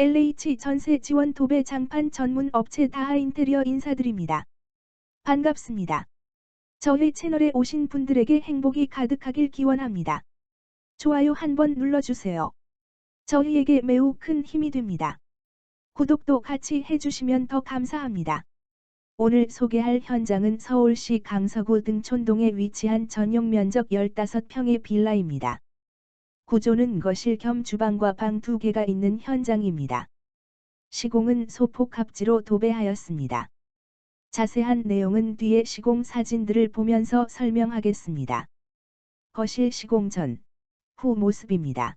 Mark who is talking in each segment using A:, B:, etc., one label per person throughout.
A: LH 전세 지원 도배 장판 전문 업체 다하 인테리어 인사드립니다. 반갑습니다. 저희 채널에 오신 분들에게 행복이 가득하길 기원합니다. 좋아요 한번 눌러주세요. 저희에게 매우 큰 힘이 됩니다. 구독도 같이 해주시면 더 감사합니다. 오늘 소개할 현장은 서울시 강서구 등촌동에 위치한 전용 면적 15평의 빌라입니다. 구조는 거실 겸 주방과 방 두 개가 있는 현장입니다. 시공은 소폭 합지로 도배하였습니다. 자세한 내용은 뒤에 시공 사진들을 보면서 설명하겠습니다. 거실 시공 전, 후 모습입니다.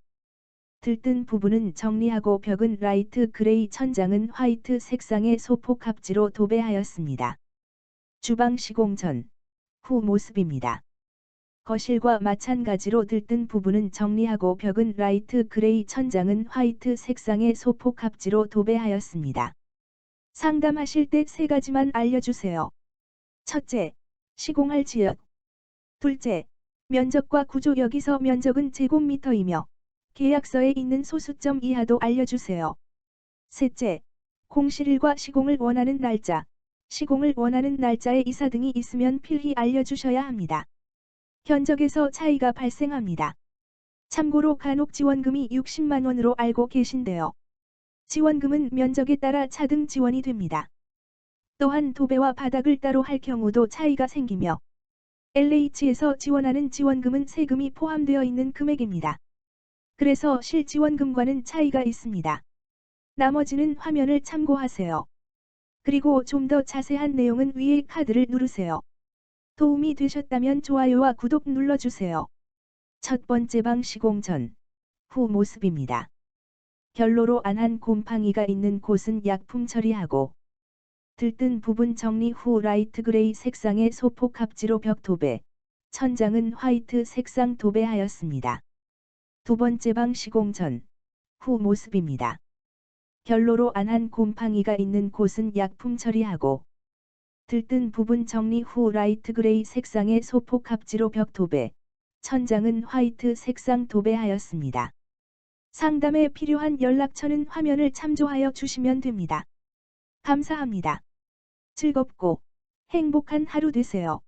A: 들뜬 부분은 정리하고 벽은 라이트 그레이 천장은 화이트 색상의 소폭 합지로 도배하였습니다. 주방 시공 전, 후 모습입니다. 거실과 마찬가지로 들뜬 부분은 정리하고 벽은 라이트 그레이 천장은 화이트 색상의 소폭 합지로 도배하였습니다. 상담하실 때 세 가지만 알려주세요. 첫째, 시공할 지역. 둘째, 면적과 구조 여기서 면적은 제곱미터이며 계약서에 있는 소수점 이하도 알려주세요. 셋째, 공실일과 시공을 원하는 날짜, 시공을 원하는 날짜의 이사 등이 있으면 필히 알려주셔야 합니다. 견적에서 차이가 발생합니다. 참고로 간혹 지원금이 60만원으로 알고 계신데요. 지원금은 면적에 따라 차등 지원이 됩니다. 또한 도배와 바닥을 따로 할 경우도 차이가 생기며 LH에서 지원하는 지원금은 세금이 포함되어 있는 금액입니다. 그래서 실지원금과는 차이가 있습니다. 나머지는 화면을 참고하세요. 그리고 좀 더 자세한 내용은 위에 카드를 누르세요. 도움이 되셨다면 좋아요와 구독 눌러주세요. 첫 번째 방 시공 전, 후 모습입니다. 결로로 안한 곰팡이가 있는 곳은 약품 처리하고 들뜬 부분 정리 후 라이트 그레이 색상의 소폭 합지로 벽 도배, 천장은 화이트 색상 도배하였습니다. 두 번째 방 시공 전, 후 모습입니다. 결로로 안한 곰팡이가 있는 곳은 약품 처리하고 들뜬 부분 정리 후 라이트 그레이 색상의 소폭 합지로 벽 도배, 천장은 화이트 색상 도배하였습니다. 상담에 필요한 연락처는 화면을 참조하여 주시면 됩니다. 감사합니다. 즐겁고 행복한 하루 되세요.